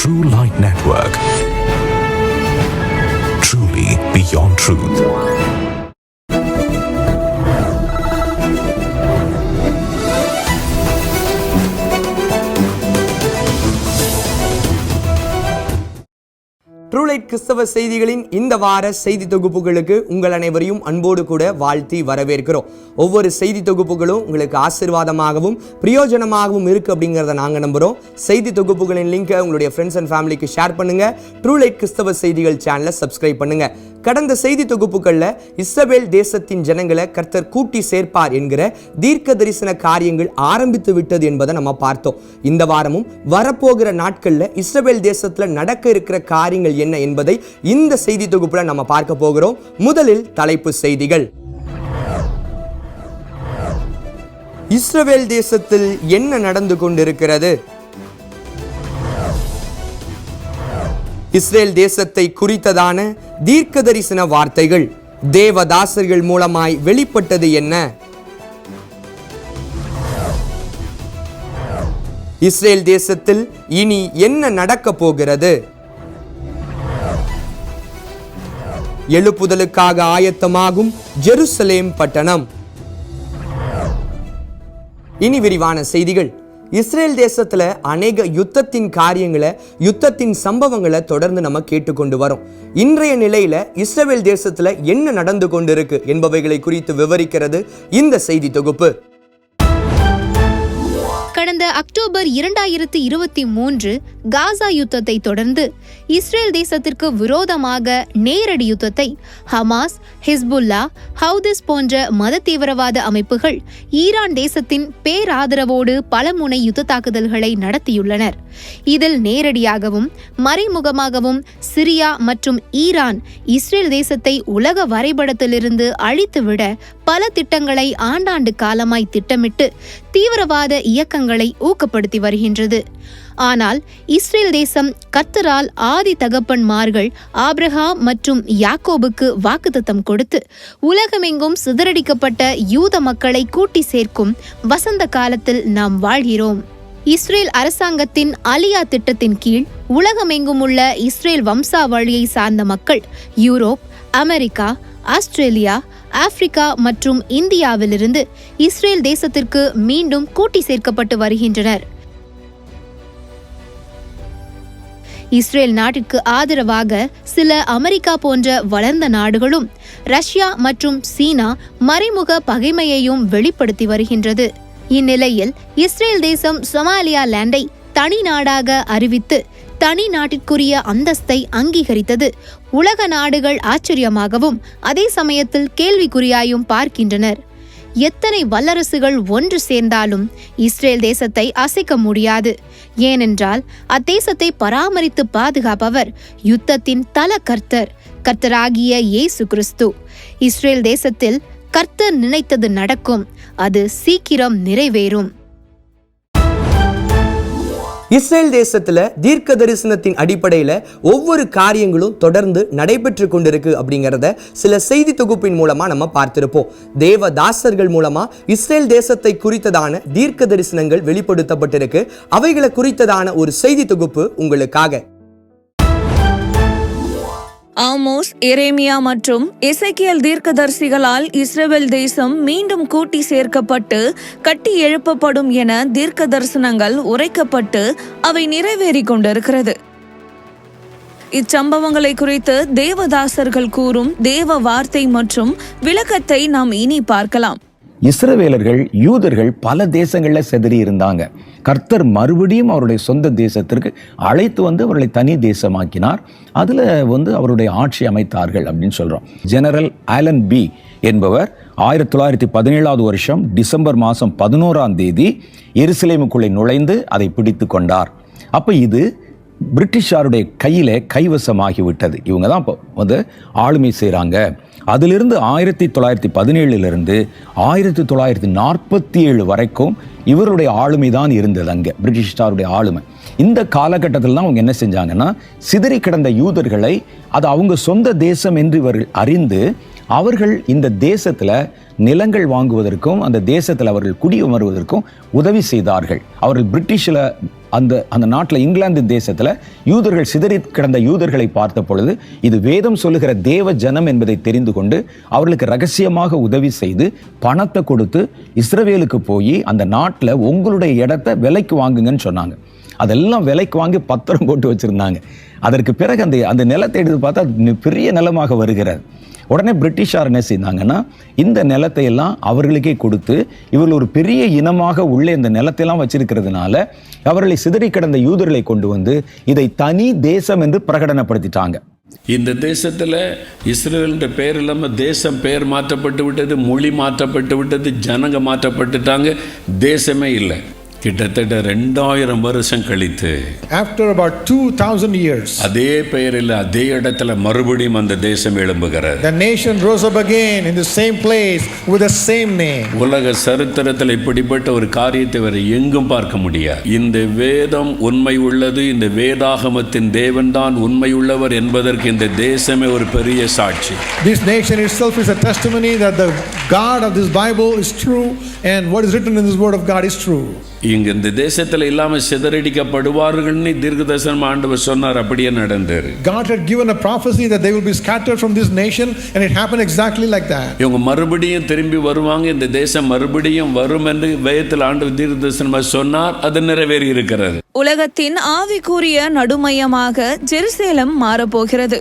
True Light Network. Truly beyond truth. ட்ரூலைட் கிறிஸ்தவ செய்திகளின் இந்த வார செய்தி தொகுப்புகளுக்கு உங்கள் அனைவரையும் அன்போடு கூட வாழ்த்தி வரவேற்கிறோம். ஒவ்வொரு செய்தி தொகுப்புகளும் உங்களுக்கு ஆசீர்வாதமாகவும் பிரயோஜனமாகவும் இருக்குது அப்படிங்கிறத நாங்கள் நம்புகிறோம் செய்தி தொகுப்புகளின் லிங்கை உங்களுடைய ஃப்ரெண்ட்ஸ் அண்ட் ஃபேமிலிக்கு ஷேர் பண்ணுங்கள் ட்ரூலைட் கிறிஸ்தவ செய்திகள் சேனலை சப்ஸ்கிரைப் பண்ணுங்கள் கடந்த செய்தி தொகுப்புகளில் இஸ்ரவேல் தேசத்தின் ஜனங்களை கர்த்தர் கூட்டி சேர்ப்பார் என்கிற தீர்க்க தரிசன காரியங்கள் ஆரம்பித்து விட்டது என்பதை நம்ம பார்த்தோம். இந்த வாரமும் வரப்போகிற நாட்களில் இஸ்ரவேல் தேசத்தில் நடக்க இருக்கிற காரியங்கள் என்ன என்பதை இந்த செய்தி தொகுப்பில் நம்ம பார்க்க போகிறோம். முதலில் தலைப்பு செய்திகள். இஸ்ரவேல் தேசத்தில் என்ன நடந்து கொண்டிருக்கிறது? இஸ்ரேல் தேசத்தை குறித்ததான தீர்க்க தரிசன வார்த்தைகள் தேவதாசர்கள் மூலமாய் வெளிப்பட்டது என்ன? இஸ்ரேல் தேசத்தில் இனி என்ன நடக்கப் போகிறது? எழுப்புதலுக்காக ஆயத்தமாகும் ஜெருசலேம் பட்டணம். இனி விரிவான செய்திகள். இஸ்ரேல் தேசத்தில் அநேக யுத்தத்தின் காரியங்களை யுத்தத்தின் சம்பவங்களை தொடர்ந்து நம்ம கேட்டுக்கொண்டு வரோம். இன்றைய நிலையில இஸ்ரேல் தேசத்தில் என்ன நடந்து கொண்டிருக்கு என்பவைகளை குறித்து விவரிக்கிறது இந்த செய்தி தொகுப்பு. கடந்த அக்டோபர் இரண்டாயிரத்து இருபத்தி மூன்று காசா யுத்தத்தை தொடர்ந்து இஸ்ரேல் தேசத்திற்கு விரோதமாக நேரடி யுத்தத்தை ஹமாஸ் ஹிஸ்புல்லா ஹவுதிஸ் போன்ற மத தீவிரவாத அமைப்புகள் ஈரான் தேசத்தின் பேராதரவோடு பலமுனை யுத்த தாக்குதல்களை நடத்தியுள்ளனர். இதில் நேரடியாகவும் மறைமுகமாகவும் சிரியா மற்றும் ஈரான் இஸ்ரேல் தேசத்தை உலக வரைபடத்திலிருந்து அழித்துவிட பல திட்டங்களை ஆண்டாண்டு காலமாய் திட்டமிட்டு தீவிரவாத இயக்கங்களை ஊக்கப்படுத்தி வருகின்றது. ஆனால் இஸ்ரேல் தேசம் கத்தரால் ஆதி தகப்பன்மார்கள் ஆப்ரஹாம் மற்றும் யாக்கோபுக்கு வாக்குத்தத்தம் கொடுத்து உலகமெங்கும் சிதறடிக்கப்பட்ட யூத மக்களை கூட்டி சேர்க்கும் வசந்த காலத்தில் நாம் வாழ்கிறோம். இஸ்ரேல் அரசாங்கத்தின் அலியா திட்டத்தின் கீழ் உலகமெங்கும் உள்ள இஸ்ரேல் வம்சாவழியை சார்ந்த மக்கள் யூரோப் அமெரிக்கா ஆஸ்திரேலியா ஆப்பிரிக்கா மற்றும் இந்தியாவிலிருந்து இஸ்ரேல் தேசத்திற்கு மீண்டும் கூட்டி சேர்க்கப்பட்டு வருகின்றனர். இஸ்ரேல் நாட்டிற்கு ஆதரவாக சில அமெரிக்கா போன்ற வளர்ந்த நாடுகளும் ரஷ்யா மற்றும் சீனா மறைமுக பகைமையையும் வெளிப்படுத்தி வருகின்றது. இந்நிலையில் இஸ்ரேல் தேசம் சொமாலியா லேண்டை தனி நாடாக அறிவித்து தனி நாட்டிற்குரிய அந்தஸ்தை அங்கீகரித்தது. உலக நாடுகள் ஆச்சரியமாகவும் அதே சமயத்தில் கேள்விக்குறியாயும் பார்க்கின்றனர். எத்தனை வல்லரசுகள் ஒன்று சேர்ந்தாலும் இஸ்ரேல் தேசத்தை அசைக்க முடியாது. ஏனென்றால் அத்தேசத்தை பராமரித்து பாதுகாப்பவர் யுத்தத்தின் தல கர்த்தர் கர்த்தராகிய இயேசு கிறிஸ்து. இஸ்ரேல் தேசத்தில் கர்த்தர் நினைத்தது நடக்கும் அது சீக்கிரம் நிறைவேறும். இஸ்ரேல் தேசத்தில் தீர்க்க தரிசனத்தின் அடிப்படையில் ஒவ்வொரு காரியங்களும் தொடர்ந்து நடைபெற்று கொண்டிருக்கு அப்படிங்கிறத சில செய்தி தொகுப்பின் மூலமாக நம்ம பார்த்திருப்போம். தேவ தாசர்கள் மூலமாக இஸ்ரேல் தேசத்தை குறித்ததான தீர்க்க தரிசனங்கள் வெளிப்படுத்தப்பட்டிருக்கு. அவைகளை குறித்ததான ஒரு செய்தி தொகுப்பு உங்களுக்காக ஆமோஸ் எரேமியா மற்றும் இசைக்கியல் தீர்க்கதரிசிகளால் இஸ்ரேல் தேசம் மீண்டும் கூட்டி சேர்க்கப்பட்டு கட்டி எழுப்பப்படும் என தீர்க்க தரிசனங்கள் உரைக்கப்பட்டு அவை நிறைவேறிக் கொண்டிருக்கிறது. இச்சம்பவங்களை குறித்து தேவதாசர்கள் கூறும் தேவ வார்த்தை மற்றும் விளக்கத்தை நாம் இனி பார்க்கலாம். இஸ்ரவேலர்கள் யூதர்கள் பல தேசங்களில் செதறி இருந்தாங்க. கர்த்தர் மறுபடியும் அவருடைய சொந்த தேசத்திற்கு அழைத்து வந்து அவர்களை தனி தேசமாக்கினார். அதில் வந்து அவருடைய ஆட்சி அமைத்தார்கள் அப்படின்னு சொல்கிறோம் ஜெனரல் ஆலன் பி என்பவர் ஆயிரத்தி தொள்ளாயிரத்தி பதினேழாவது வருஷம் டிசம்பர் மாதம் பதினோராம் தேதி எருசலேமுக்குள்ளே நுழைந்து அதை பிடித்து கொண்டார். அப்போ இது பிரிட்டிஷாருடைய கையில் கைவசமாகிவிட்டது. இவங்க தான் இப்போ வந்து ஆளுமை செய்கிறாங்க அதிலிருந்து ஆயிரத்தி தொள்ளாயிரத்தி பதினேழுலேருந்து ஆயிரத்தி தொள்ளாயிரத்தி நாற்பத்தி ஏழு வரைக்கும் இவருடைய ஆளுமை தான் இருந்தது அங்கே பிரிட்டிஷாருடைய ஆளுமை. இந்த காலகட்டத்தில் தான் அவங்க என்ன செஞ்சாங்கன்னா சிதறி கிடந்த யூதர்களை அது அவங்க சொந்த தேசம் என்று இவர்கள் அறிந்து அவர்கள் இந்த தேசத்தில் நிலங்கள் வாங்குவதற்கும் அந்த தேசத்தில் அவர்கள் குடியமருவதற்கும் உதவி செய்தார்கள். அவர்கள் பிரிட்டிஷில் அந்த அந்த நாட்டில் இங்கிலாந்து தேசத்தில் யூதர்கள் சிதறி கிடந்த யூதர்களை பார்த்த பொழுது இது வேதம் சொல்லுகிற தேவ ஜனம் என்பதை தெரிந்து கொண்டு அவர்களுக்கு ரகசியமாக உதவி செய்து பணத்தை கொடுத்து இஸ்ரவேலுக்கு போய் அந்த நாட்டில் உங்களுடைய இடத்த விலைக்கு வாங்குங்கன்னு சொன்னாங்க. அதெல்லாம் விலைக்கு வாங்கி பத்திரம் போட்டு வச்சுருந்தாங்க. அதற்கு பிறகு அந்த அந்த நிலத்தை எடுத்து பார்த்தா பெரிய நிலமாக வருகிறது உடனே பிரிட்டிஷார் என்ன செய்தாங்கன்னா இந்த நிலத்தை எல்லாம் அவர்களுக்கே கொடுத்து இவர்கள் ஒரு பெரிய இனமாக உள்ளே இந்த நிலத்தையெல்லாம் வச்சிருக்கிறதுனால அவர்களை சிதறி கிடந்த யூதர்களை கொண்டு வந்து இதை தனி தேசம் என்று பிரகடனப்படுத்திட்டாங்க. இந்த தேசத்தில் இஸ்ரேல்ன்ற பேர் இல்லாமல் தேசம் பெயர் மாற்றப்பட்டு விட்டது மொழி மாற்றப்பட்டு விட்டது ஜனங்க மாற்றப்பட்டுட்டாங்க தேசமே இல்லை. கிட்டத்தட்ட ரெண்டாயிரம் வருஷம் கழித்து After about 2000 years, அதே பெயரில் அதே இடத்துல மறுபடியும் அந்த தேசம் எழும்புகிறது the nation rose up again in the same place with the same name. உலக சரித்திரத்தில் இப்படிப்பட்ட ஒரு காரியத்தை வேற எங்கும் பார்க்க முடியாது இந்த வேதம் உண்மை உள்ளது இந்த வேதாகமத்தின் தேவன்தான் உண்மை உள்ளவர் என்பதற்கு இந்த தேசமே ஒரு பெரிய சாட்சி This nation itself is a testimony that the God of this Bible is true and what is written in this word of God is true. இங்க இந்த தேசத்தில் இல்லாமல் சிதறடிக்கப்படுவார்கள்னு தீர்க்கதரிசனம் ஆண்டவர் சொன்னார். அப்படியே நடந்தாரு God had given a prophecy that they will be scattered from this nation and it happened exactly like that. இவங்க மறுபடியும் திரும்பி வருவாங்க. இந்த தேசம் மறுபடியும் வரும் என்று வேதத்தில் ஆண்டு தீர்க்கதரிசனமாக சொன்னார். அது நிறைவேறி இருக்கிறது. உலகத்தின் ஆவிக்குரிய நடுமையமாக ஜெருசலேம் மாறப்போகிறது.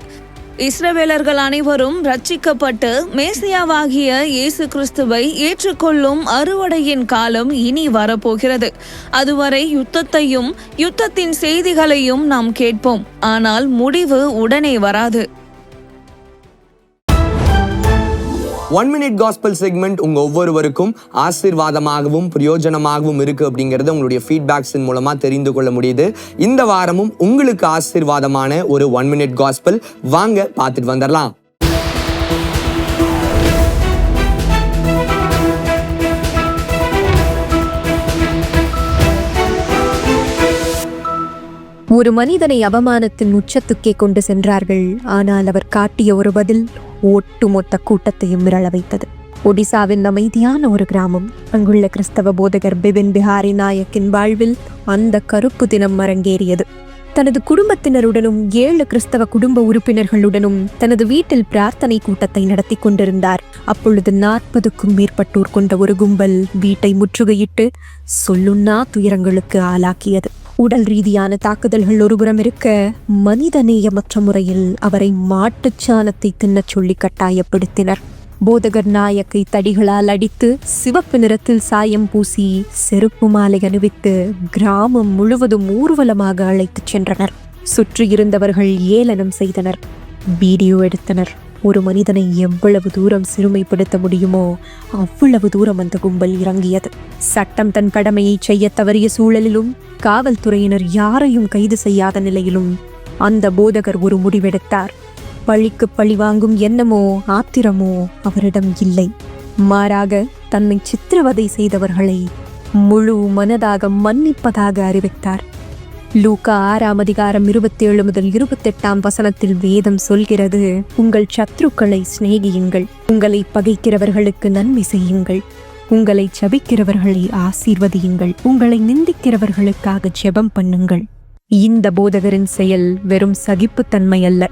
இஸ்ரவேலர்கள் அனைவரும் ரட்சிக்கப்பட்டு மேசியாவாகிய இயேசு கிறிஸ்துவை ஏற்றுக்கொள்ளும் அறுவடையின் காலம் இனி வரப்போகிறது. அதுவரை யுத்தத்தையும் யுத்தத்தின் செய்திகளையும் நாம் கேட்போம். ஆனால் முடிவு உடனே வராது. ஒன் மினிட் காஸ்பல் செக்மெண்ட் உங்க ஒவ்வொருவருக்கும் ஆசீர்வாதமாகவும் பிரயோஜனமாகவும் இருக்குது அப்படிங்கிறத உங்களுடைய ஃபீட்பேக்ஸின் மூலமாக தெரிந்து கொள்ள முடியுது. இந்த வாரமும் உங்களுக்கு ஆசீர்வாதமான ஒரு ஒன் மினிட் காஸ்பல் வாங்க பார்த்துட்டு வந்துடலாம் ஒரு மனிதனை அவமானத்தின் உச்சத்துக்கே கொண்டு சென்றார்கள். ஆனால் அவர் காட்டிய ஒரு பதில் ஒட்டுமொத்த கூட்டத்தையும் மிரள வைத்தது. ஒடிசாவின் அமைதியான ஒரு கிராமம். அங்குள்ள கிறிஸ்தவ போதகர் பிபின் பிஹாரி நாயக்கின் வாழ்வில் அந்த கருப்பு தினம் அரங்கேறியது. தனது குடும்பத்தினருடனும் ஏழு கிறிஸ்தவ குடும்ப உறுப்பினர்களுடனும் தனது வீட்டில் பிரார்த்தனை கூட்டத்தை நடத்தி கொண்டிருந்தார். அப்பொழுது நாற்பதுக்கும் மேற்பட்டோர் கொண்ட ஒரு கும்பல் வீட்டை முற்றுகையிட்டு சொல்லுண்ணா துயரங்களுக்கு ஆளாக்கியது. உடல் ரீதியான தாக்குதல்கள் ஒருபுறம் இருக்க மனிதநேயமற்ற முறையில் அவரை மாட்டுச் சாணத்தை தின்னச் சொல்லி கட்டாயப்படுத்தினர். போதகர் நாயக்கை தடிகளால் அடித்து சிவப்பு நிறத்தில் சாயம் பூசி செருப்பு மாலை அணிவித்து கிராமம் முழுவதும் ஊர்வலமாக அழைத்துச் சென்றனர். சுற்றியிருந்தவர்கள் ஏளனம் செய்தனர். வீடியோ எடுத்தனர். ஒரு மனிதனை எவ்வளவு தூரம் சிறுமைப்படுத்த முடியுமோ அவ்வளவு தூரம் அந்த கும்பல் இறங்கியது. சட்டம் தன் கடமையை செய்ய தவறிய சூழலிலும் காவல்துறையினர் யாரையும் கைது செய்யாத நிலையிலும் அந்த போதகர் ஒரு முடிவெடுத்தார். பழிக்கு பழி வாங்கும் எண்ணமோ ஆத்திரமோ அவரிடம் இல்லை. மாறாக தன்னை சித்திரவதை செய்தவர்களை முழு மனதாக மன்னிப்பதாக அறிவித்தார். லூகா ஆறாம் அதிகாரம் இருபத்தேழு முதல் இருபத்தெட்டாம் வசனத்தில் வேதம் சொல்கிறது உங்கள் சத்ருக்களை சிநேகியுங்கள் உங்களை பகைக்கிறவர்களுக்கு நன்மை செய்யுங்கள் உங்களை ஜபிக்கிறவர்களை ஆசீர்வதியுங்கள் உங்களை நிந்திக்கிறவர்களுக்காக ஜெபம் பண்ணுங்கள். இந்த போதகரின் செயல் வெறும் சகிப்புத்தன்மை அல்ல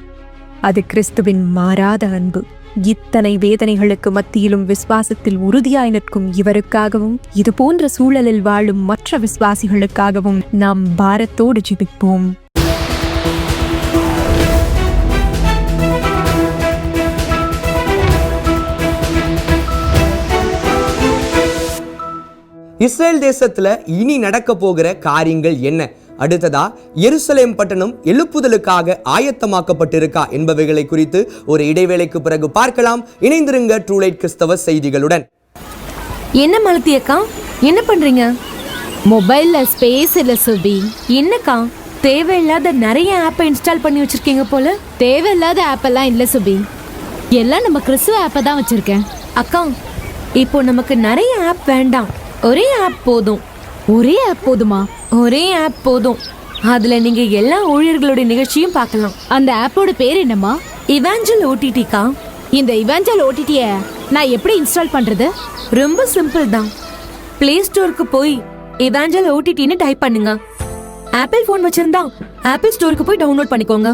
அது கிறிஸ்துவின் மாறாத அன்பு. இத்தனை வேதனைகளுக்கு மத்தியிலும் விசுவாசத்தில் உறுதியாய் நிற்கும் இவருக்காகவும் இது போன்ற சூழலில் வாழும் மற்ற விசுவாசிகளுக்காகவும் நாம் பாரத்தோடு ஜிபிப்போம். இஸ்ரேல் தேசத்துல இனி நடக்க போகிற காரியங்கள் என்ன? அடுத்ததா எருசலேம் பட்டணம் எழுப்புதலுக்காக ஆயத்தமாக்கப்பட்டிருக்கா என்பவைகளை குறித்து ஒரு இடைவேளைக்கு பிறகு பார்க்கலாம். இணைந்திருங்க ட்ரூலைட் கிறிஸ்தவ செய்திகளுடன். என்ன மலத்தி அக்கா? என்ன பண்றீங்க? மொபைல்ல ஸ்பேஸ் இல்ல சுபி. என்னக்கா? தேவையில்லாத நிறைய ஆப்பை இன்ஸ்டால் பண்ணி வச்சிருக்கீங்க போல. தேவையில்லாத ஆப் எல்லாம் இல்ல சுபி. எல்லாம் நம்ம கிறிஸ்துவ ஆப்பை தான் வச்சிருக்கேன். அக்கா இப்போ நமக்கு நிறைய ஆப் வேண்டாம். ஒரே ஆப் போதும். ஒரே ஆப் போதுமா? ஒரே ஆப் போதும். அதுல நீங்க எல்லா ஊழியர்களுடைய நிகழ்ச்சியும் பார்க்கலாம். அந்த ஆப்போட பேர் என்னம்மா? இவாஞ்சல் ஓடிடிக்கா இந்த இவாஞ்சல் ஓடிடிய நான் எப்படி இன்ஸ்டால் பண்றது? ரொம்ப சிம்பிள் தான். பிளே ஸ்டோருக்கு போய் இவாஞ்சல் ஓடிடின்னு டைப் பண்ணுங்க. ஆப்பிள் ஃபோன் வச்சிருந்தா ஆப்பிள் ஸ்டோருக்கு போய் டவுன்லோட் பண்ணிக்கோங்க.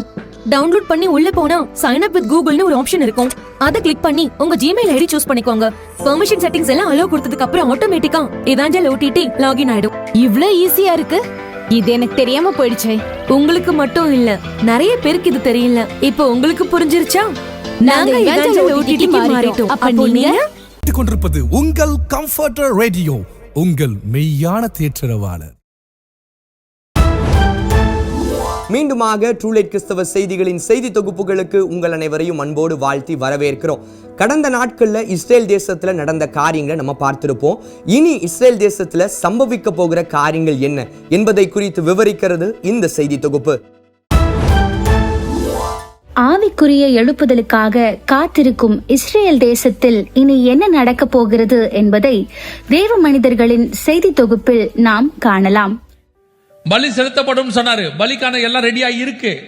டவுன்லோட் பண்ணி உள்ள போனா சைன் அப் வித் கூகுள்னு ஒரு ஆப்ஷன் இருக்கும். அதை கிளிக் பண்ணி உங்க ஜிமெயில் ஐடி சூஸ் பண்ணிக்கோங்க. பெர்மிஷன் செட்டிங்ஸ் எல்லாம் அலோவ் கொடுத்ததுக்கு அப்புறம் ஆட்டோமேட்டிக்கா இவாஞ்சல் ஓடிடி லாகின் ஆயிடும். இவ்ளோ ஈஸியா இருக்கு? இது எனக்கு தெரியாம போயிடுச்சே. உங்களுக்கு மட்டும் இல்ல நிறைய பேருக்கு இது தெரியல. இப்போ உங்களுக்கு புரிஞ்சிருச்சா? நாங்க இவாஞ்சல் க்கு மாறிட்டோம். அப்ப நீங்க? நீங்க? கொண்டிருப்பது உங்கள் கம்ஃபர்டர் ரேடியோ உங்கள் மெய்யான தேற்றரவாளர் மீண்டுமாக ட்ரூலைட் கிறிஸ்தவ செய்திகளின் செய்தி தொகுப்புகளுக்கு உங்கள் அனைவரையும் அன்போடு வாழ்த்தி வரவேற்கிறோம். கடந்த நாட்களில் இஸ்ரேல் தேசத்தில் நடந்த காரியங்களை நம்ம பார்த்திருப்போம். இனி இஸ்ரேல் தேசத்தில் சம்பவிக்க போகிற காரியங்கள் என்ன என்பதை குறித்து விவரிக்கிறது இந்த செய்தி தொகுப்பு. ஆவிக்குரிய எழுப்புதலுக்காக காத்திருக்கும் இஸ்ரேல் தேசத்தில் இனி என்ன நடக்கப் போகிறது என்பதை தேவ மனிதர்களின் செய்தி தொகுப்பில் நாம் காணலாம். பலி செலுத்தப்படும் சொன்னாரு. பலிக்கான எல்லாம் ரெடியா இருக்கு.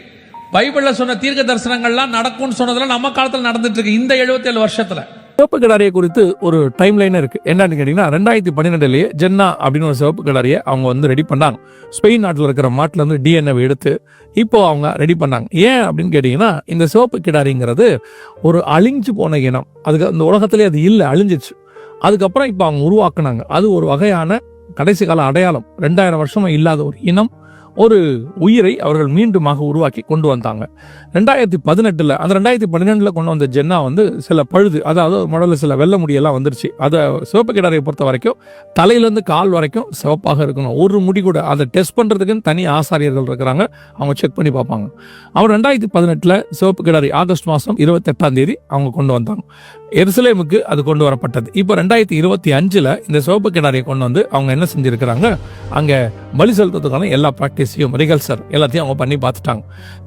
பைபிளில் சொன்ன தீர்க்க தரிசனங்கள்லாம் நடக்கும்னு சொன்னதெல்லாம் நம்ம காலத்தில் நடந்துட்டு இருக்கு. இந்த 77 வருஷத்துல. சிவப்பு கிடாரியை குறித்து ஒரு டைம் லைன் இருக்கு. என்னன்னு கேட்டீங்கன்னா ரெண்டாயிரத்தி பன்னிரெண்டுலேயே ஜென்னா அப்படின்னு ஒரு சிவப்பு கிடாரியை அவங்க வந்து ரெடி பண்ணாங்க. ஸ்பெயின் நாட்டில் இருக்கிற மாட்டில் இருந்து டிஎன்ஏவை எடுத்து இப்போ அவங்க ரெடி பண்ணாங்க. ஏன் அப்படின்னு கேட்டிங்கன்னா இந்த சிவப்பு கிடாரிங்கிறது ஒரு அழிஞ்சு போன இனம். அதுக்கு அந்த உலகத்திலே அது இல்லை அழிஞ்சிச்சு. அதுக்கப்புறம் இப்போ அவங்க உருவாக்குனாங்க. அது ஒரு வகையான கடைசி கால அடையாளம் ரெண்டாயிரம் வருஷமா இல்லாத ஒரு இனம். ஒரு உயிரை அவர்கள் மீண்டுமாக உருவாக்கி கொண்டு வந்தாங்க. ரெண்டாயிரத்தி பதினெட்டில் அந்த ரெண்டாயிரத்தி பன்னிரெண்டில் கொண்டு வந்த ஜென்னா வந்து சில பழுது அதாவது முதல்ல சில வெள்ள முடியெல்லாம் வந்துருச்சு. அதை சிவப்பு கிடாரியை பொறுத்த வரைக்கும் தலையிலேருந்து கால் வரைக்கும் சிவப்பாக இருக்கணும். ஒரு முடி கூட அதை டெஸ்ட் பண்ணுறதுக்குன்னு தனி ஆசாரியர்கள் இருக்கிறாங்க. அவங்க செக் பண்ணி பார்ப்பாங்க. அவர் ரெண்டாயிரத்தி பதினெட்டில் சிவப்பு கிடாரி ஆகஸ்ட் மாதம் இருபத்தெட்டாம் தேதி அவங்க கொண்டு வந்தாங்க. எருசலேமுக்கு அது கொண்டு வரப்பட்டது. இப்போ ரெண்டாயிரத்தி இருபத்தி அஞ்சில் இந்த சிவப்பு கிடாரியை கொண்டு வந்து அவங்க என்ன செஞ்சுருக்கிறாங்க? அங்கே பலி செலுத்துறதுக்கான எல்லா ப்ராக்டிஸையும் ரிகல்சர் எல்லாத்தையும் அவங்க பண்ணி பார்த்துட்டாங்க.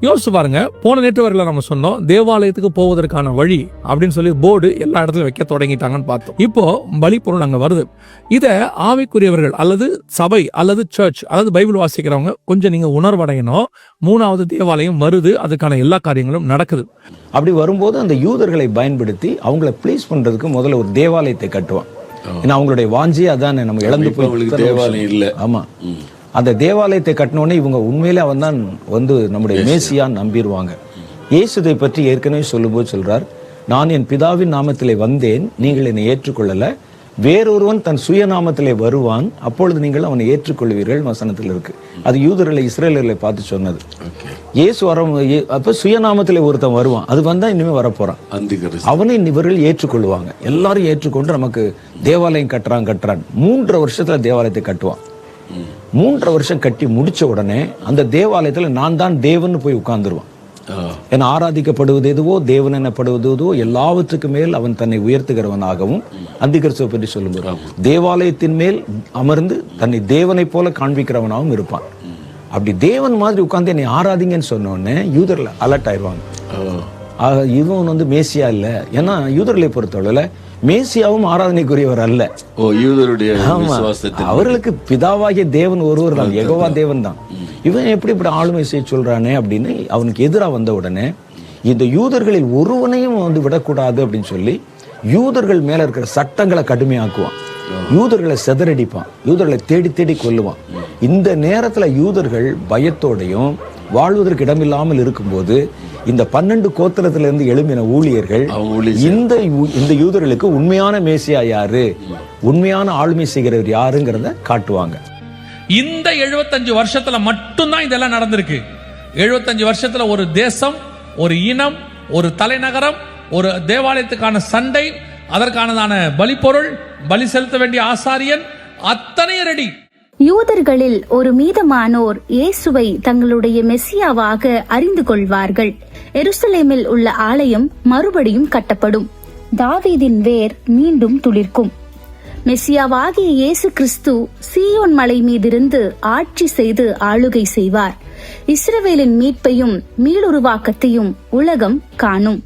யோசிச்சு பாருங்க போன நேற்று வரையில நம்ம சொன்னோம் தேவாலயத்துக்கு போவதற்கான வழி அப்படின்னு சொல்லி போர்டு எல்லா இடத்துலையும் வைக்க தொடங்கிட்டாங்கன்னு பார்த்தோம். இப்போ பலி பொருள் அங்கே வருது. இதை ஆவிக்குரியவர்கள் அல்லது சபை அல்லது சர்ச் அதாவது பைபிள் வாசிக்கிறவங்க கொஞ்சம் நீங்க உணர்வடையணும். மூணாவது தேவாலயம் வருது அதுக்கான எல்லா காரியங்களும் நடக்குது. அப்படி வரும்போது அந்த யூதர்களை பயன்படுத்தி அவங்கள ப்ளீஸ் பண்றதுக்கு முதல்ல ஒரு தேவாலயத்தை கட்டுவான். ஏன்னா அவங்களுடைய வாஞ்சியே அதானே நம்ம இழந்து வருஷம். தேவாலயம் இல்ல. ஆமா. அந்த தேவாலயத்தை கட்டின உடனே இவங்க உண்மையிலே அவன் தான் வந்து நம்முடைய மேசியான் நம்பிடுவாங்க. இயேசுதை பற்றி ஏற்கனவே சொல்லும்போது சொல்றார் நான் என் பிதாவின் நாமத்திலே வந்தேன் நீங்கள் என்னை ஏற்றுக்கொள்ளல. வேறொருவன் தன் சுயநாமத்திலே வருவான் அப்பொழுது நீங்கள் அவனை ஏற்றுக்கொள்வீர்கள். வசனத்தில் இருக்கு. அது யூதர்களை இஸ்ரேலர்களை பார்த்து சொன்னது. இயேசு வர அப்ப சுயநாமத்திலே ஒருத்தன் வருவான். அது வந்தா இனிமே வரப்போறான். அவனை இவர்கள் ஏற்றுக்கொள்வாங்க. எல்லாரும் ஏற்றுக்கொண்டு நமக்கு தேவாலயம் கட்டுறான் கட்டுறான். மூன்றரை வருஷத்துல தேவாலயத்தை கட்டுவான். மூன்றரை வருஷம் கட்டி முடிச்ச உடனே அந்த தேவாலயத்துல நான் தான் தேவன் போய் உட்கார்ந்துருவான். என ஆராதிக்கப்படுவது எதுவோ தேவன் எனப்படுவது எதுவோ எல்லாவற்றுக்கு மேல் அவன் தன்னை உயர்த்துகிறவனாகவும் அந்திகரிசவை பற்றி சொல்லும்போது தேவாலயத்தின் மேல் அமர்ந்து தன்னை தேவனைப் போல காண்பிக்கிறவனாகவும் இருப்பான். அப்படி தேவன் மாதிரி உட்கார்ந்து என்னை ஆராதிங்கன்னு சொன்ன உடனே யூதர்ல அலர்ட் ஆயிடுவாங்க இவன் வந்து மேசியா இல்ல. ஏன்னா யூதர்களை பொறுத்தளவுல மேசியாவும் ஆராதனைக்குரியவர் அல்ல. ஓ யூதருடைய அவர்களுக்கு பிதாவாகிய தேவன் ஒருவர் தான் யெகோவா தேவன் தான் இவன் எப்படி இப்படி ஆளுமை செய்ய சொல்றானே அப்படின்னு அவனுக்கு எதிராக வந்த உடனே இந்த யூதர்களில் ஒருவனையும் வந்து விடக்கூடாது அப்படின்னு சொல்லி யூதர்கள் மேல இருக்கிற சட்டங்களை கடுமையாக்குவான். யூதர்களை செதறடிப்பான். யூதர்களை தேடி தேடி கொல்லுவான். இந்த நேரத்துல யூதர்கள் பயத்தோடையும் வாழ்வதற்கு இடமில்லாமல் இருக்கும்போது இந்த பன்னெண்டு கோத்திரத்துல இருந்து எழும்பின ஊழியர்கள். இந்த யூ- இந்த யூதர்களுக்கு உண்மையான மேசியா யாரு? உண்மையான ஆளுமை செய்கிறவர் யாருங்கிறத காட்டுவாங்க. இந்த 75 வருஷத்துல மட்டும்தான் இதெல்லாம் நடந்திருக்கு. 75 வருஷத்துல ஒரு தேசம் ஒரு இனம் ஒரு தலைநகரம் ஒரு தேவாலயத்துக்கான சண்டை அதற்கானதான பலிப்பொருள் பலி செலுத்த வேண்டிய ஆசாரியன் அத்தனையும் ரெடி. யூதர்களில் ஒரு மீதமானோர் இயேசுவை தங்களுடைய மெசியாவாக அறிந்து கொள்வார்கள். எருசலேமில் உள்ள ஆலயம் மறுபடியும் கட்டப்படும். தாவீதின் வேர் மீண்டும் துளிர்க்கும். மெசியாவாகிய இயேசு கிறிஸ்து சீயோன் மலை மீதிருந்து ஆட்சி செய்து ஆளுகை செய்வார். இஸ்ரவேலின் மீட்பையும் மீளுருவாக்கத்தையும் உலகம் காணும்.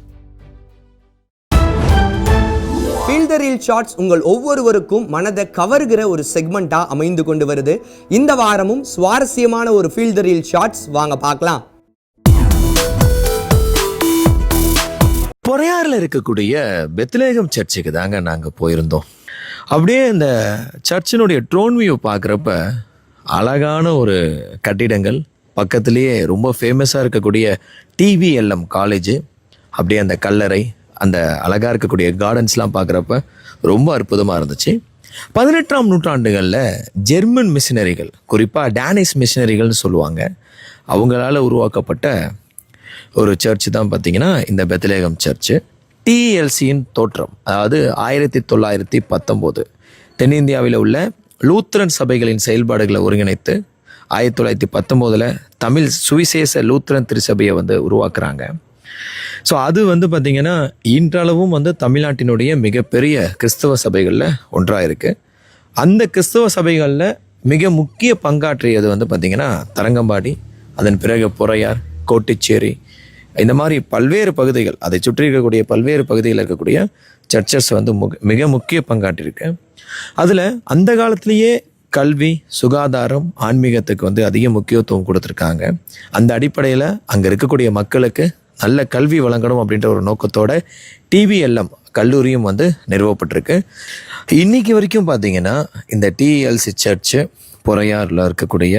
த ரீல் ஷார்ட்ஸ் உங்கள் ஒவ்வொருவருக்கும் மனதை கவர்கிற ஒரு செக்மெண்ட்டாக அமைந்து கொண்டு வருது. இந்த வாரமும் சுவாரஸ்யமான ஒரு ஃபீல் த ரீல் ஷார்ட்ஸ் வாங்க பார்க்கலாம். பொறையாறில் இருக்கக்கூடிய பெத்லேகம் சர்ச்சுக்கு தாங்க நாங்கள் போயிருந்தோம். அப்படியே இந்த சர்ச்சினுடைய ட்ரோன் வியூ பார்க்குறப்ப அழகான ஒரு கட்டிடங்கள் பக்கத்துலேயே ரொம்ப ஃபேமஸாக இருக்கக்கூடிய டிவிஎல்எம் காலேஜு அப்படியே அந்த கல்லறை அந்த அழகாக இருக்கக்கூடிய கார்டன்ஸ்லாம் பார்க்குறப்ப ரொம்ப அற்புதமாக இருந்துச்சு. பதினெட்டாம் நூற்றாண்டுகளில் ஜெர்மன் மிஷினரிகள் குறிப்பாக டேனிஷ் மிஷினரிகள்னு சொல்லுவாங்க அவங்களால உருவாக்கப்பட்ட ஒரு சர்ச்சு தான் பார்த்தீங்கன்னா இந்த பெத்லேகம் சர்ச்சு டிஎல்சியின் தோற்றம் அதாவது ஆயிரத்தி தொள்ளாயிரத்தி பத்தொம்போது. தென்னிந்தியாவில் உள்ள லூத்ரன் சபைகளின் செயல்பாடுகளை ஒருங்கிணைத்து ஆயிரத்தி தொள்ளாயிரத்தி பத்தொம்போதில் தமிழ் சுவிசேஷ லூத்ரன் திருச்சபையை வந்து உருவாக்குறாங்க. ஸோ அது வந்து பார்த்திங்கன்னா இன்றளவும் வந்து தமிழ்நாட்டினுடைய மிகப்பெரிய கிறிஸ்தவ சபைகளில் ஒன்றாக இருக்குது அந்த கிறிஸ்தவ சபைகளில் மிக முக்கிய பங்காற்றியது வந்து பார்த்திங்கன்னா தரங்கம்பாடி அதன் பிறகு புறையார் கோட்டிச்சேரி இந்த மாதிரி பல்வேறு பகுதிகள் அதை சுற்றி இருக்கக்கூடிய பல்வேறு பகுதிகளில் இருக்கக்கூடிய சர்ச்சஸ் வந்து மிக முக்கிய பங்காற்றிருக்கு அதில் அந்த காலத்திலேயே கல்வி சுகாதாரம் ஆன்மீகத்துக்கு வந்து அதிக முக்கியத்துவம் கொடுத்துருக்காங்க. அந்த அடிப்படையில் அங்கே இருக்கக்கூடிய மக்களுக்கு நல்ல கல்வி வழங்கணும் அப்படின்ற ஒரு நோக்கத்தோட டிவிஎல்எம் கல்லூரியும் வந்து நிறுவப்பட்டிருக்கு. இன்னைக்கு வரைக்கும் பார்த்தீங்கன்னா இந்த டிஎல்சி சர்ச்சு பொறையாறில் இருக்கக்கூடிய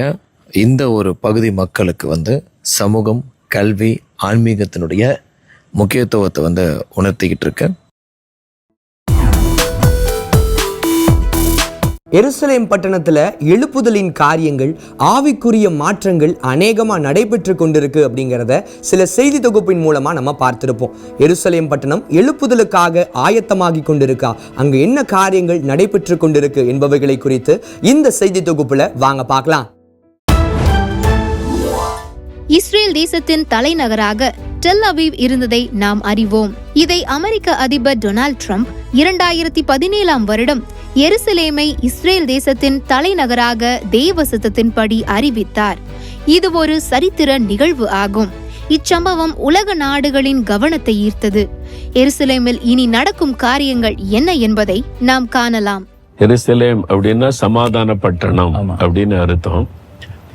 இந்த ஒரு பகுதி மக்களுக்கு வந்து சமூகம் கல்வி ஆன்மீகத்தினுடைய முக்கியத்துவத்தை வந்து உணர்த்திக்கிட்டு இருக்கு. எருசலேம் பட்டணத்தில் எழுப்புதலின் காரியங்கள் ஆவிக்குரிய மாற்றங்கள் அநேகமாக நடைபெற்று கொண்டிருக்கு அப்படிங்கிறத சில செய்தி தொகுப்பின் மூலமாக நம்ம பார்த்திருப்போம். எருசலேம் பட்டணம் எழுப்புதலுக்காக ஆயத்தமாகி கொண்டிருக்கா? அங்கு என்ன காரியங்கள் நடைபெற்று கொண்டிருக்கு என்பவைகளை குறித்து இந்த செய்தி தொகுப்பில் வாங்க பார்க்கலாம். இஸ்ரேல் தேசத்தின் தலைநகராக டெல் அவீவ் இருந்ததை நாம் அறிவோம். இதை அமெரிக்க அதிபர் டொனால்ட் ட்ரம்ப் இரண்டாயிரத்தி பதினேழாம் வருடம் எருசலேமை இஸ்ரேல் தேசத்தின் தலைநகராக தேவ சித்தத்தின்படி அறிவித்தார். இது ஒரு சரித்திர நிகழ்வு ஆகும். இச்சம்பவம் உலக நாடுகளின் கவனத்தை ஈர்த்தது. எருசலேமில் இனி நடக்கும் காரியங்கள் என்ன என்பதை நாம் காணலாம். எருசலேம் அப்படின்னா சமாதான பட்டணம் அப்படின்னு அர்த்தம்.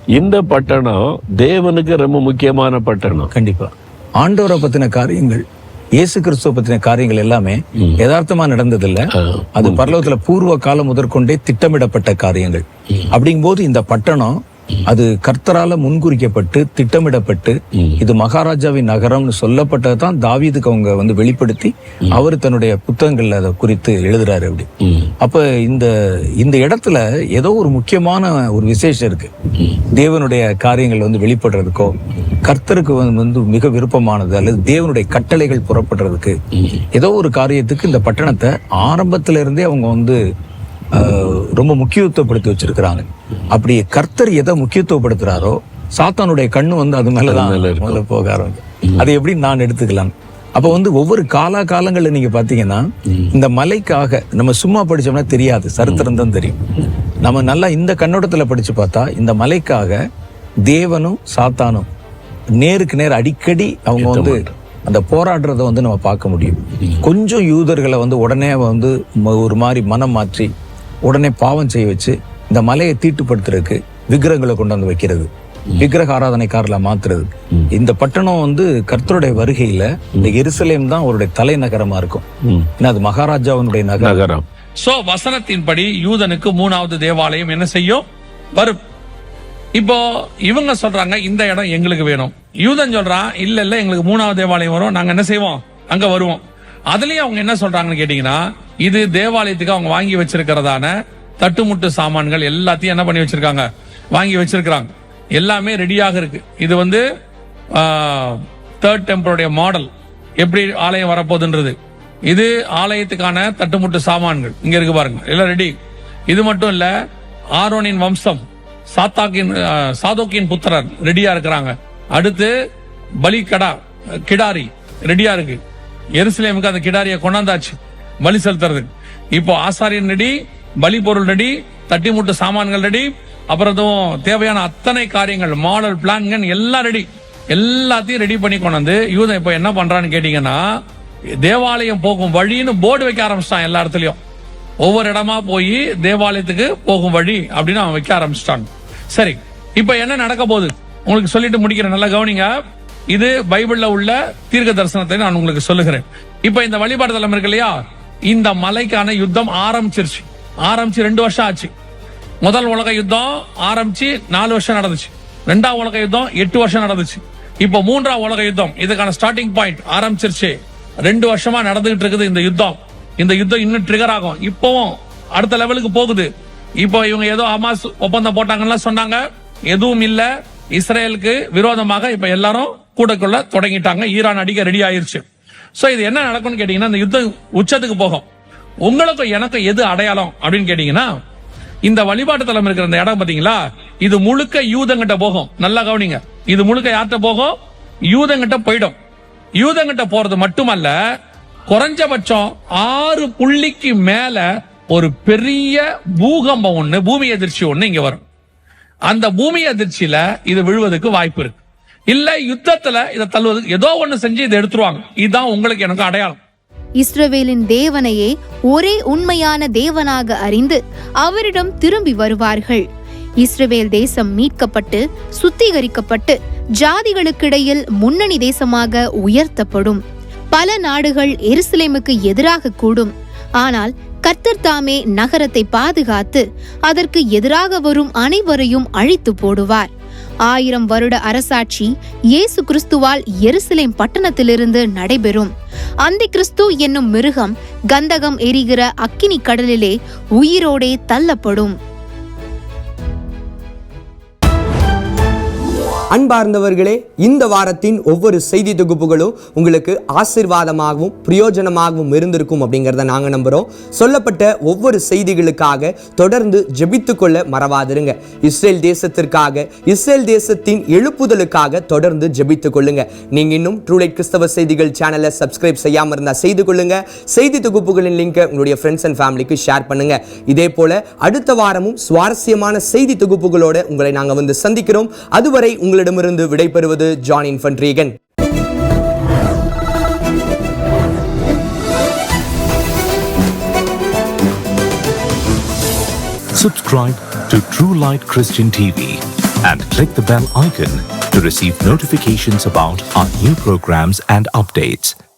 இந்த பட்டணம் தேவனுக்கு ரொம்ப முக்கியமான பட்டணம். கண்டிப்பா. ஆண்டவரை பத்தின காரியங்கள் இயேசு கிறிஸ்துவ பத்தின காரியங்கள் எல்லாமே யதார்த்தமா நடந்தது இல்ல அது பரலோகத்துல பூர்வ காலம் முதற்கொண்டே திட்டமிடப்பட்ட காரியங்கள். அப்படிங்கும்போது இந்த பட்டணம் அது கர்த்தரால முன்குறிக்கப்பட்டு திட்டமிடப்பட்டு இது மகாராஜாவின் நகரம்னு சொல்லப்பட்டதான் தாவீதுக்கு அவங்க வந்து வெளிப்படுத்தி அவர் தன்னுடைய புத்தகங்கள்ல அதை குறித்து எழுதுறாரு அப்படி. அப்ப இந்த இந்த இடத்துல ஏதோ ஒரு முக்கியமான ஒரு விசேஷம் இருக்கு. தேவனுடைய காரியங்கள் வந்து வெளிப்படுறதுக்கோ கர்த்தருக்கு வந்து மிக விருப்பமானது அல்லது தேவனுடைய கட்டளைகள் புறப்படுறதுக்கு ஏதோ ஒரு காரியத்துக்கு இந்த பட்டணத்தை ஆரம்பத்துல இருந்தே அவங்க வந்து ரொம்ப முக்கியத்துவப்படுத்தி வச்சிருக்கிறாங்க. அப்படி கர்த்தர் எதை முக்கியத்துவப்படுத்துறாரோ சாத்தானுடைய கண்ணு வந்து அது மேலதான் முதல்ல போக ஆரம்பிக்கும். அதை எப்படி நான் எடுத்துக்கலாம்? அப்ப வந்து ஒவ்வொரு காலா காலங்கள்ல நீங்க பாத்தீங்கன்னா இந்த மலைக்காக நம்ம சும்மா படிச்சோம்னா தெரியாது சரித்திரம் தான் தெரியும். நம்ம நல்லா இந்த கண்ணோட்டத்துல படிச்சு பார்த்தா இந்த மலைக்காக தேவனும் சாத்தானும் நேருக்கு நேர் அடிக்கடி அவங்க வந்து அந்த போராடுறத வந்து நம்ம பார்க்க முடியும். கொஞ்சம் யூதர்களை வந்து உடனே வந்து ஒரு மாதிரி மனம் மாற்றி உடனே பாவம் செய்ய வச்சு இந்த மலையை தீட்டுப்படுத்துறதுக்கு விக்கிரகங்களை கொண்டு வந்து வைக்கிறது. விக்கிரக ஆராதனைக்காரர்ல மாத்துறது. இந்த பட்டணம் வந்து கர்த்தருடைய வருகையில இந்த எருசலேம் தான் அவருடைய தலைநகரமா இருக்கும். ஏன்னா அது மகாராஜாவினுடைய நகரம். சோ வசனத்தின்படி யூதனுக்கு மூணாவது தேவாலயம் என்ன செய்யும்? வரும். இப்போ இவங்க சொல்றாங்க இந்த இடம் எங்களுக்கு வேணும். யூதன் சொல்றான் இல்ல இல்ல எங்களுக்கு மூணாவது தேவாலயம் வரும். நாங்க என்ன செய்வோம்? அங்க வருவோம். அதுலயும் அவங்க என்ன சொல்றாங்கன்னு கேட்டீங்கன்னா இது தேவாலயத்துக்கு அவங்க வாங்கி வச்சிருக்கிறதான தட்டுமுட்டு சாமான்கள் எல்லாத்தையும் என்ன பண்ணி வச்சிருக்காங்க? வாங்கி வச்சிருக்கிறாங்க. எல்லாமே ரெடியாக இருக்கு. இது வந்து தேர்ட் டெம்பிளுடைய மாடல் எப்படி ஆலயம் வரப்போகுதுன்றது. இது ஆலயத்துக்கான தட்டுமுட்டு சாமான்கள். இங்க இருக்கு பாருங்க. எல்லாம் ரெடி இது மட்டும் இல்ல ஆரோனின் வம்சம் சாத்தாக்கின் சாதோக்கின் புத்திரர் ரெடியா இருக்கிறாங்க. அடுத்து பலி கடா கிடாரி ரெடியா இருக்கு. எருசலேமுக்கு அந்த கிடாரியை கொண்டாந்தாச்சு. பலி செலுத்துறதுக்கு. இப்போ ஆசாரியன் ரெடி பலி பொருள் ரெடி தட்டிமுட்டு சாமான்கள் ரெடி அப்புறம் தேவையான அத்தனை காரியங்கள் மாடல் பிளான்கள் எல்லாம் ரெடி. எல்லாத்தையும் ரெடி பண்ணி கொண்டு வந்து யூதன் இப்போ என்ன பண்றான்னு கேட்டீங்கன்னா தேவாலயம் போகும் வழின்னு போர்டு வைக்க ஆரம்பிச்சிட்டான் எல்லா இடத்துலயும். ஒவ்வொரு இடமா போய் தேவாலயத்துக்கு போகும் வழி அப்படின்னு அவன் வைக்க ஆரம்பிச்சிட்டாங்க சரி இப்ப என்ன நடக்க போகுது? உங்களுக்கு சொல்லிட்டு முடிக்கிறேன். நல்லா கவனிங்க. இது பைபிள்ல உள்ள தீர்க்க தரிசனத்தை நான் உங்களுக்கு சொல்லுகிறேன். இப்ப இந்த வழிபாடு தலம் இருக்கு இல்லையா? இந்த மலைக்கான யுத்தம் ஆரம்பிச்சிருச்சு. ஆரம்பிச்சு ரெண்டு வருஷம் ஆச்சு. முதல் உலக யுத்தம் ஆரம்பிச்சு நாலு வருஷம் நடந்துச்சு. ரெண்டாம் உலக யுத்தம் எட்டு வருஷம் நடந்துச்சு. இப்போ மூன்றாம் உலக யுத்தம் இதுக்கான ஸ்டார்டிங் பாயிண்ட் ஆரம்பிச்சிருச்சு. ரெண்டு வருஷமா நடந்துகிட்டு இருக்குது இந்த யுத்தம். இந்த யுத்தம் இன்னும் ட்ரிகர் ஆகும். இப்பவும் அடுத்த லெவலுக்கு போகுது. இப்போ இவங்க ஏதோ ஹமாஸ் ஒப்பந்தம் போட்டாங்கன்னா சொன்னாங்க. எதுவும் இல்ல. இஸ்ரேலுக்கு விரோதமாக இப்ப எல்லாரும் கூடக்குள்ள தொடங்கிட்டாங்க. ஈரான் அடிக்க ரெடி ஆயிருச்சு. சோ இது என்ன நடக்கும்னு கேட்டீங்கன்னா இந்த யுத்தம் உச்சத்துக்கு போகும். உங்களுக்கும் எனக்கும் எது அடையாளம் அப்படின்னு கேட்டீங்கன்னா இந்த வழிபாட்டு தலம் இருக்கிற இந்த இடம் பாத்தீங்களா? இது முழுக்க யூதங்கிட்ட போகும். நல்லா கவனிங்க. இது முழுக்க யார்கிட்ட போகும்? யூதங்கிட்ட போயிடும். யூதங்கிட்ட போறது மட்டுமல்ல குறைஞ்சபட்சம் ஆறு புள்ளிக்கு மேல ஒரு பெரிய பூகம்பம் ஒண்ணு பூமி எதிர்ச்சி ஒண்ணு இங்க வரும். அந்த பூமி அதிர்ச்சியில இது விழுவதற்கு வாய்ப்பு இருக்கு. இல்ல யுத்தத்துல இதை தள்ளுவதற்கு ஏதோ ஒண்ணு செஞ்சு இதை எடுத்துருவாங்க. இதுதான் உங்களுக்கு எனக்கு அடையாளம். இஸ்ரவேலின் தேவனையே ஒரே உண்மையான தேவனாக அறிந்து அவரிடம் திரும்பி வருவார்கள். இஸ்ரவேல் தேசம் மீட்கப்பட்டு சுத்திகரிக்கப்பட்டு ஜாதிகளுக்கிடையில் முன்னணி தேசமாக உயர்த்தப்படும். பல நாடுகள் எருசலேமுக்கு எதிராக கூடும். ஆனால் கர்த்தர் தாமே நகரத்தை பாதுகாத்து அதற்கு எதிராக வரும் அனைவரையும் அழித்து போடுவார். ஆயிரம் வருட அரசாட்சி இயேசு கிறிஸ்துவால் எருசலேம் பட்டணத்திலிருந்து நடைபெறும். அந்தி கிறிஸ்து என்னும் மிருகம் கந்தகம் எரிகிற அக்கினி கடலிலே உயிரோடே தள்ளப்படும். அன்பார்ந்தவர்களே இந்த வாரத்தின் ஒவ்வொரு செய்தி தொகுப்புகளும் உங்களுக்கு ஆசிர்வாதமாகவும் பிரயோஜனமாகவும் இருந்திருக்கும் அப்படிங்கிறத நாங்கள் நம்புகிறோம் சொல்லப்பட்ட ஒவ்வொரு செய்திகளுக்காக தொடர்ந்து ஜெபித்து கொள்ள மறவாதிருங்க. இஸ்ரேல் தேசத்திற்காக இஸ்ரேல் தேசத்தின் எழுப்புதலுக்காக தொடர்ந்து ஜெபித்து கொள்ளுங்க. நீங்கள் இன்னும் ட்ரூலைட் கிறிஸ்தவ செய்திகள் சேனலை சப்ஸ்கிரைப் செய்யாம இருந்தால் செய்து கொள்ளுங்க. செய்தி தொகுப்புகளின் லிங்கை உங்களுடைய ஃப்ரெண்ட்ஸ் அண்ட் ஃபேமிலிக்கு ஷேர் பண்ணுங்க. இதே போல அடுத்த வாரமும் சுவாரஸ்யமான செய்தி தொகுப்புகளோடு உங்களை நாங்கள் வந்து சந்திக்கிறோம். அதுவரை உங்களை உங்களிடமிருந்து விடைபெறுவது ஜான் இன்ஃபன்ட்ரீகன் Subscribe to True Light Christian TV and click the bell icon to receive notifications about our new programs and updates.